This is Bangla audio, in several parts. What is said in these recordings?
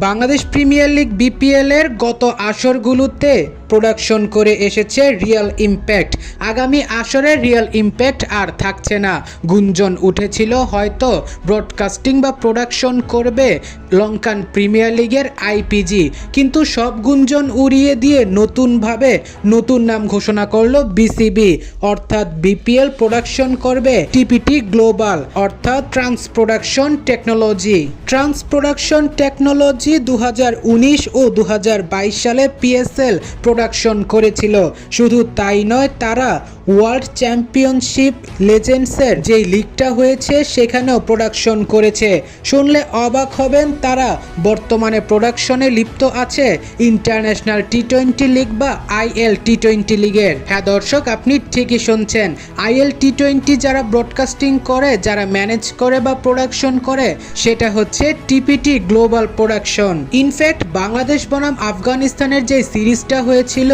বাংলাদেশ প্রিমিয়ার লিগ বিপিএলের গত আসরগুলোতে প্রোডাকশন করে এসেছে রিয়েল ইম্প্যাক্ট আগামী আসরে রিয়েল ইম্প্যাক্ট আর থাকছে না। গুঞ্জন উঠেছিল, হয়তো ব্রডকাস্টিং বা প্রোডাকশন করবে লঙ্কান প্রিমিয়ার লিগের আইপিজি কিন্তু সব গুঞ্জন উড়িয়ে দিয়ে নতুনভাবে নতুন নাম ঘোষণা করল বিসিবি অর্থাৎ বিপিএল প্রোডাকশন করবে টিপিটি গ্লোবাল অর্থাৎ trans production technology trans production technology দু হাজার উনিশ ও দু হাজার বাইশ সালে পিএসএল প্রোডাকশন করেছিল। শুধু তাই নয় তারা ওয়ার্ল্ড চ্যাম্পিয়নশিপ লেজেন্ডসের যে লিগটা হয়েছে, সেখানেও প্রোডাকশন করেছে। শুনলে অবাক হবেন তারা, বর্তমানে প্রোডাকশনে লিপ্ত আছে ইন্টারন্যাশনাল টি টোয়েন্টি লিগ বা আইএল টি টোয়েন্টি লিগের হ্যাঁ দর্শক, আপনি ঠিকই শুনছেন। আইএল টি টোয়েন্টি যারা ব্রডকাস্টিং করে, যারা ম্যানেজ করে বা প্রোডাকশন করে, সেটা হচ্ছে TPT global production in fact Bangladesh বনাম আফগানিস্তানের যে সিরিজটা হয়েছিল,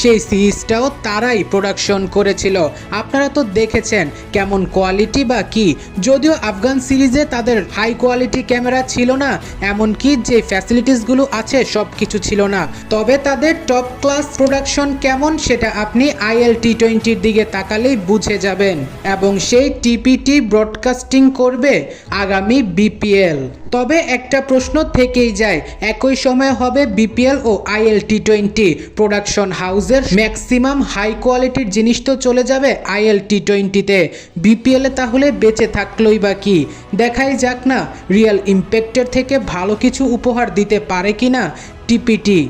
সেই সিরিজটাও তারাই প্রোডাকশন করেছিল। আপনারা তো দেখেছেন কেমন কোয়ালিটি বা কি। যদিও আফগান সিরিজে তাদের হাই কোয়ালিটি ক্যামেরা ছিল না, এমনকি যে ফ্যাসিলিটিসগুলো আছে সব কিছু ছিল না। তবে তাদের টপ ক্লাস প্রোডাকশন কেমন সেটা আপনি আইএল টি টোয়েন্টির দিকে তাকালেই বুঝে যাবেন। এবং সেই টিপিটি ব্রডকাস্টিং করবে আগামী বিপিএল তবে একটা প্রশ্ন থেকেই যায়, একই সময় হবে বিপিএল ও আইএল টি টোয়েন্টি প্রোডাকশন হাউসের ম্যাক্সিমাম হাই কোয়ালিটির জিনিস তো চলে যাবে আইএল টি টোয়েন্টিতে বিপিএলে তাহলে বেঁচে থাকলোই বা কি? দেখাই যাক না, রিয়েল ইম্প্যাক্টের থেকে ভালো কিছু উপহার দিতে পারে কি না টিপিটি।